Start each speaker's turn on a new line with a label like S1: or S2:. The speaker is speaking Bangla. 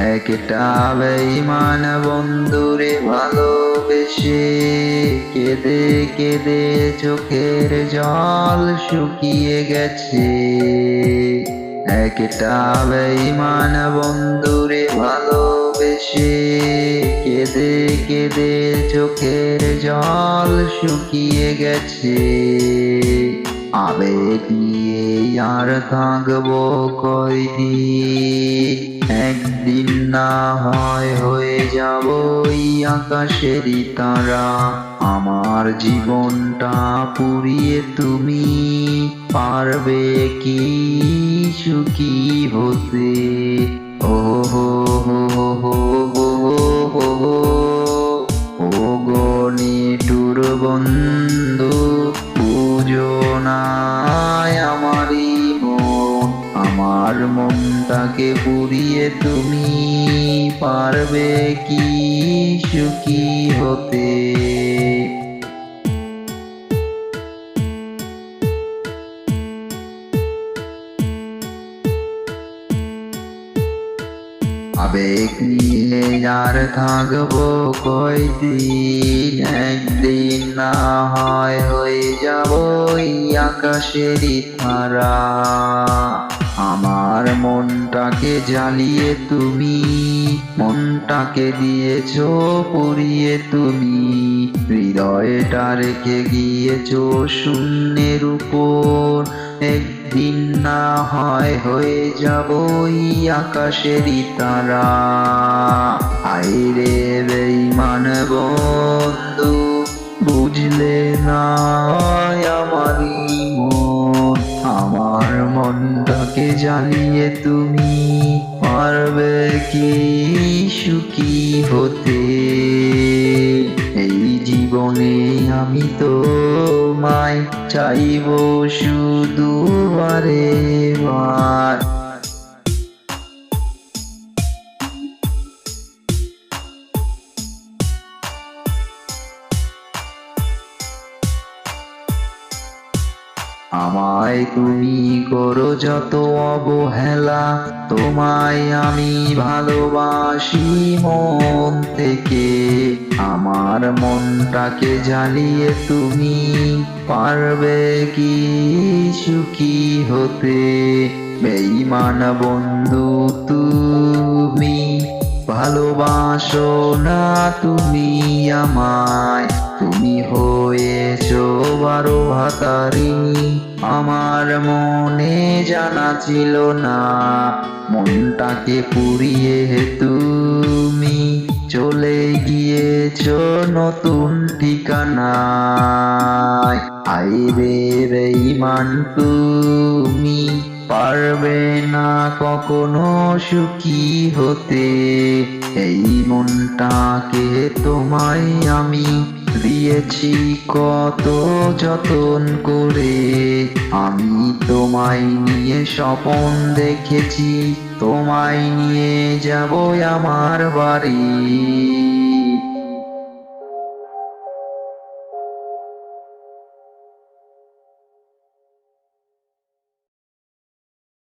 S1: একটা বেঈমান বন্ধুরে ভালোবেসে কেঁদে কেঁদে চোখের জল শুকিয়ে গেছে। একটা বেঈমান বন্ধুরে ভালোবেসে কেঁদে কেঁদে চোখের জল শুকিয়ে গেছে। আবেগ নিয়ে আর থাকব কয়দিন? একদিন না হয় হয়ে যাব ওই আকাশেরই তারা। আমার জীবনটা পুড়িয়ে তুমি পারবে কি সুখী হতে? ও হো হো হো হো হো হো গণিটুর বন্ধু, পুজো মন আমার মনটাকে পুড়িয়ে তুমি পারবে কি সুখী হতে। আবেগ নিয়ে আর থাকব কয়দিন? একদিন না হয় হয়ে যাব ওই আকাশেরই তারা আমার মনটাকে জ্বালিয়ে তুমি, মনটাকে দিয়েছ, পুড়িয়ে তুমি। হৃদয়টা রেখে গিয়েছ শূন্যের উপর। একদিন না হয় হয়ে যাব আকাশেরই তারা। আইরে বেইমান বন্ধু, বুঝলে না মন। আমার মনটাকে জ্বালিয়ে তুমি পারবে কি সুখী হতে? এই জীবনে আমি তো মাই চাইব শুধু বারে বার। আমায় তুমি করো যত অবহেলা, তোমায় আমি ভালোবাসি মন থেকে। আমার মনটাকে জ্বালিয়ে তুমি পারবে কি সুখী হতে? বেইমান বন্ধু তুমি, ভালোবাসো না তুমি আমায়। তুমি হয়েছো বারো ভাতারি, আমার মনে জানা ছিল না। মনটাকে পুড়িয়ে তুমি চলে গিয়েছ নতুন ঠিকানায়। আইরে বেইমান তুমি পারবে না কখনো সুখী হতে। এই মনটাকে তোমায় আমি দিয়েছি কত যতন করে। আমি তোমায় নিয়ে স্বপন দেখেছি তোমায় নিয়ে যাব আমার বাড়ি।